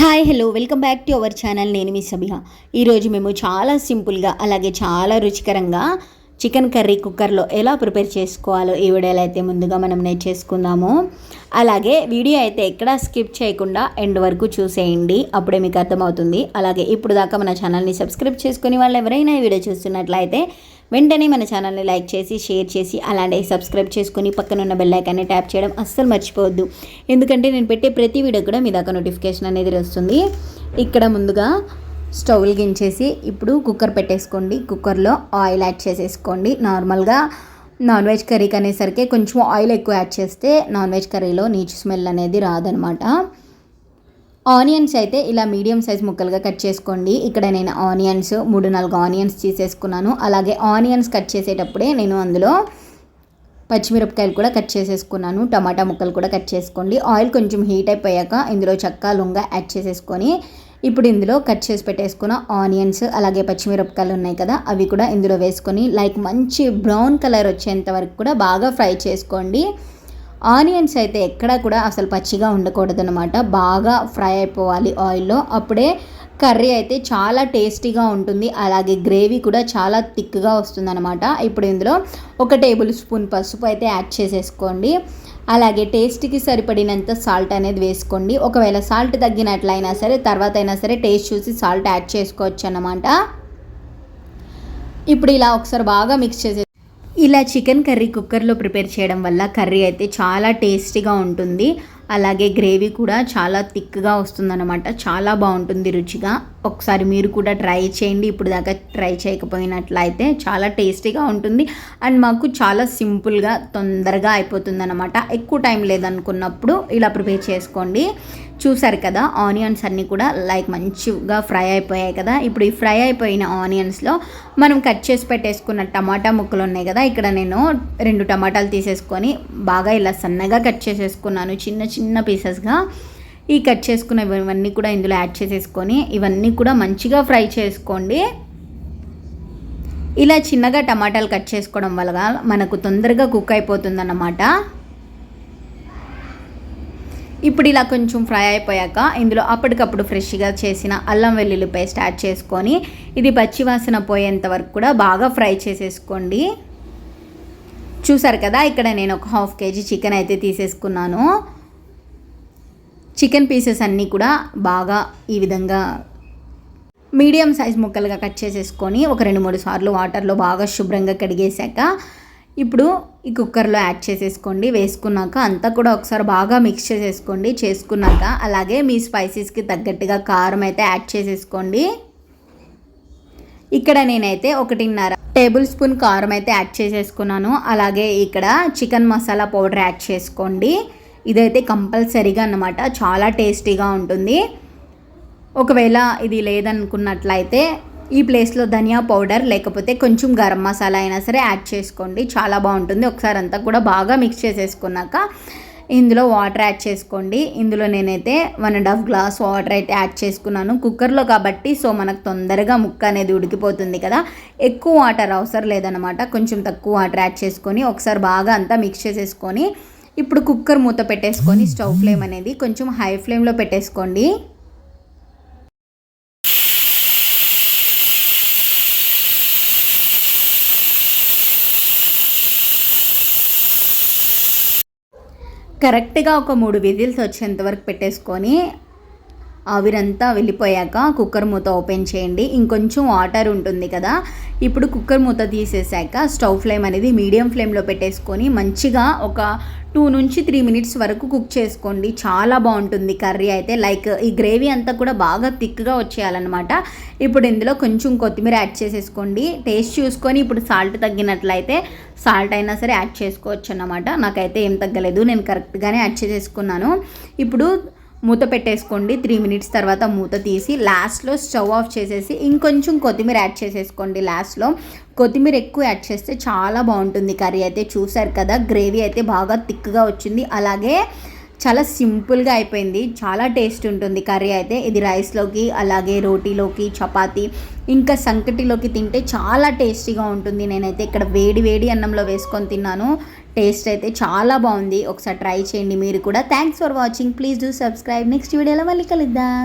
Hi hello welcome back to our channel. నేను మీ సబిహ. ఈరోజు మేము చాలా సింపుల్గా అలాగే చాలా రుచికరంగా చికెన్ కర్రీ కుక్కర్లో ఎలా ప్రిపేర్ చేసుకోవాలో ఈ వీడియోలో అయితే ముందుగా మనం నేర్చేసుకుందాము. అలాగే వీడియో అయితే ఎక్కడా స్కిప్ చేయకుండా ఎండ్ వరకు చూసేయండి. అప్పుడే మీకు అర్థమవుతుంది. అలాగే ఇప్పుడు దాకా మన ఛానల్ని సబ్స్క్రైబ్ చేసుకుని వాళ్ళు ఎవరైనా ఈ వీడియో చూస్తున్నట్లయితే వెంటనే మన ఛానల్ని లైక్ చేసి షేర్ చేసి అలానే సబ్స్క్రైబ్ చేసుకుని పక్కన ఉన్న బెల్ ట్యాప్ చేయడం అస్సలు మర్చిపోవద్దు. ఎందుకంటే నేను పెట్టే ప్రతి వీడియో కూడా మీ దాకా నోటిఫికేషన్ అనేది వస్తుంది. ఇక్కడ ముందుగా స్టవ్ గించేసి ఇప్పుడు కుక్కర్ పెట్టేసుకోండి. కుక్కర్లో ఆయిల్ యాడ్ చేసేసుకోండి. నార్మల్గా నాన్ వెజ్ కర్రీకి అనేసరికి కొంచెం ఆయిల్ ఎక్కువ యాడ్ చేస్తే నాన్ వెజ్ కర్రీలో నీచు స్మెల్ అనేది రాదనమాట. ఆనియన్స్ అయితే ఇలా మీడియం సైజ్ ముక్కలుగా కట్ చేసుకోండి. ఇక్కడ నేను ఆనియన్స్ మూడు నాలుగు ఆనియన్స్ తీసేసుకున్నాను. అలాగే ఆనియన్స్ కట్ చేసేటప్పుడే నేను అందులో పచ్చిమిరపకాయలు కూడా కట్ చేసేసుకున్నాను. టమాటా ముక్కలు కూడా కట్ చేసుకోండి. ఆయిల్ కొంచెం హీట్ అయిపోయాక ఇందులో చక్క లుంగ యాడ్ చేసేసుకొని ఇప్పుడు ఇందులో కట్ చేసి పెట్టేసుకున్న ఆనియన్స్ అలాగే పచ్చిమిరపకాయలు ఉన్నాయి కదా అవి కూడా ఇందులో వేసుకొని లైక్ మంచి బ్రౌన్ కలర్ వచ్చేంత వరకు కూడా బాగా ఫ్రై చేసుకోండి. ఆనియన్స్ అయితే ఎక్కడా కూడా అసలు పచ్చిగా ఉండకూడదు అనమాట బాగా ఫ్రై అయిపోవాలి ఆయిల్లో. అప్పుడే కర్రీ అయితే చాలా టేస్టీగా ఉంటుంది. అలాగే గ్రేవీ కూడా చాలా థిక్గా వస్తుందన్నమాట. ఇప్పుడు ఇందులో ఒక టేబుల్ స్పూన్ పసుపు అయితే యాడ్ చేసేసుకోండి. అలాగే టేస్ట్కి సరిపడినంత సాల్ట్ అనేది వేసుకోండి. ఒకవేళ సాల్ట్ తగ్గినట్లయినా సరే తర్వాత అయినా సరే టేస్ట్ చూసి సాల్ట్ యాడ్ చేసుకోవచ్చు అన్నమాట ఇప్పుడు ఇలా ఒకసారి బాగా మిక్స్ చేసే ఇలా చికెన్ కర్రీ కుక్కర్లో ప్రిపేర్ చేయడం వల్ల కర్రీ అయితే చాలా టేస్టీగా ఉంటుంది. అలాగే గ్రేవీ కూడా చాలా థిక్గా వస్తుందన్నమాట. చాలా బాగుంటుంది రుచిగా. ఒకసారి మీరు కూడా ట్రై చేయండి. ఇప్పుడు దాకా ట్రై చేయకపోయినట్లయితే చాలా టేస్టీగా ఉంటుంది. అండ్ మాకు చాలా సింపుల్గా తొందరగా అయిపోతుంది అనమాట ఎక్కువ టైం లేదనుకున్నప్పుడు ఇలా ప్రిపేర్ చేసుకోండి. చూసారు కదా ఆనియన్స్ అన్నీ కూడా లైక్ మంచిగా ఫ్రై అయిపోయాయి కదా. ఇప్పుడు ఈ ఫ్రై అయిపోయిన ఆనియన్స్లో మనం కట్ చేసి పెట్టేసుకున్న టమాటా ముక్కలు ఉన్నాయి కదా. ఇక్కడ నేను రెండు టమాటాలు తీసేసుకొని బాగా ఇలా సన్నగా కట్ చేసేసుకున్నాను. చిన్న చిన్న పీసెస్గా. ఈ కట్ చేసుకున్న ఇవన్నీ కూడా ఇందులో యాడ్ చేసేసుకొని ఇవన్నీ కూడా మంచిగా ఫ్రై చేసుకోండి. ఇలా చిన్నగా టమాటాలు కట్ చేసుకోవడం వల్ల మనకు తొందరగా కుక్ అయిపోతుందన్నమాట. ఇప్పుడు ఇలా కొంచెం ఫ్రై అయిపోయాక ఇందులో అప్పటికప్పుడు ఫ్రెష్గా చేసిన అల్లం వెల్లుల్లి పేస్ట్ యాడ్ చేసుకొని ఇది పచ్చివాసన పోయేంత వరకు కూడా బాగా ఫ్రై చేసేసుకోండి. చూసారు కదా ఇక్కడ నేను ఒక హాఫ్ కేజీ చికెన్ అయితే తీసేసుకున్నాను. చికెన్ పీసెస్ అన్నీ కూడా బాగా ఈ విధంగా మీడియం సైజ్ ముక్కలుగా కట్ చేసేసుకొని ఒక రెండు మూడు సార్లు వాటర్లో బాగా శుభ్రంగా కడిగేశాక ఇప్పుడు ఈ కుక్కర్లో యాడ్ చేసేసుకోండి. వేసుకున్నాక అంతా కూడా ఒకసారి బాగా మిక్స్ చేసేసుకోండి. చేసుకున్నాక అలాగే మీ స్పైసెస్కి తగ్గట్టుగా కారం అయితే యాడ్ చేసేసుకోండి. ఇక్కడ నేనైతే ఒకటిన్నర టేబుల్ స్పూన్ కారం అయితే యాడ్ చేసేసుకున్నాను. అలాగే ఇక్కడ చికెన్ మసాలా పౌడర్ యాడ్ చేసుకోండి. ఇదైతే కంపల్సరీగా అన్నమాట. చాలా టేస్టీగా ఉంటుంది. ఒకవేళ ఇది లేదనుకున్నట్లయితే ఈ ప్లేస్లో ధనియా పౌడర్ లేకపోతే కొంచెం గరం మసాలా అయినా సరే యాడ్ చేసుకోండి. చాలా బాగుంటుంది. ఒకసారి అంతా కూడా బాగా మిక్స్ చేసేసుకున్నాక ఇందులో వాటర్ యాడ్ చేసుకోండి. ఇందులో నేనైతే one and half glass water అయితే యాడ్ చేసుకున్నాను. కుక్కర్లో కాబట్టి సో మనకు తొందరగా ముక్క అనేది ఉడికిపోతుంది కదా. ఎక్కువ వాటర్ అవసరం లేదనమాట కొంచెం తక్కువ వాటర్ యాడ్ చేసుకొని ఒకసారి బాగా అంతా మిక్స్ చేసేసుకొని ఇప్పుడు కుక్కర్ మూత పెట్టేసుకొని స్టవ్ ఫ్లేమ్ అనేది కొంచెం హై ఫ్లేమ్లో పెట్టేసుకోండి. కరెక్ట్గా ఒక మూడు విజిల్స్ వచ్చేంత వరకు పెట్టేసుకొని ఆవిరంతా వెళ్ళిపోయాక కుక్కర్ మూత ఓపెన్ చేయండి. ఇంకొంచెం వాటర్ ఉంటుంది కదా. ఇప్పుడు కుక్కర్ మూత తీసేసాక స్టవ్ ఫ్లేమ్ అనేది మీడియం ఫ్లేమ్లో పెట్టేసుకొని మంచిగా ఒక టూ నుంచి త్రీ మినిట్స్ వరకు కుక్ చేసుకోండి. చాలా బాగుంటుంది కర్రీ అయితే. లైక్ ఈ గ్రేవీ అంతా కూడా బాగా థిక్గా వచ్చేయాలన్నమాట. ఇప్పుడు ఇందులో కొంచెం కొత్తిమీర యాడ్ చేసేసుకోండి. టేస్ట్ చూసుకొని ఇప్పుడు సాల్ట్ తగ్గినట్లయితే సాల్ట్ అయినా సరే యాడ్ చేసుకోవచ్చు అన్నమాట నాకైతే ఏం తగ్గలేదు. నేను కరెక్ట్గానే యాడ్ చేసేసుకున్నాను. ఇప్పుడు మూత పెట్టేసుకోండి. త్రీ మినిట్స్ తర్వాత మూత తీసి లాస్ట్లో స్టవ్ ఆఫ్ చేసేసి ఇంకొంచెం కొత్తిమీర యాడ్ చేసేసుకోండి లాస్ట్లో. కొత్తిమీర ఎక్కువ యాడ్ చేస్తే చాలా బాగుంటుంది కర్రీ. అయితే చూసారు కదా గ్రేవీ అయితే బాగా థిక్గా వచ్చింది. అలాగే చాలా సింపుల్గా అయిపోయింది. చాలా టేస్ట్ ఉంటుంది కర్రీ అయితే. ఇది రైస్లోకి అలాగే రోటీలోకి చపాతీ ఇంకా సంకటిలోకి తింటే చాలా టేస్టీగా ఉంటుంది. నేనైతే ఇక్కడ వేడి వేడి అన్నంలో వేసుకొని తిన్నాను. టేస్ట్ అయితే చాలా బాగుంది. ఒకసారి ట్రై చేయండి మీరు కూడా. Thanks for watching please do subscribe next వీడియోలో మళ్ళీ కలుద్దాం.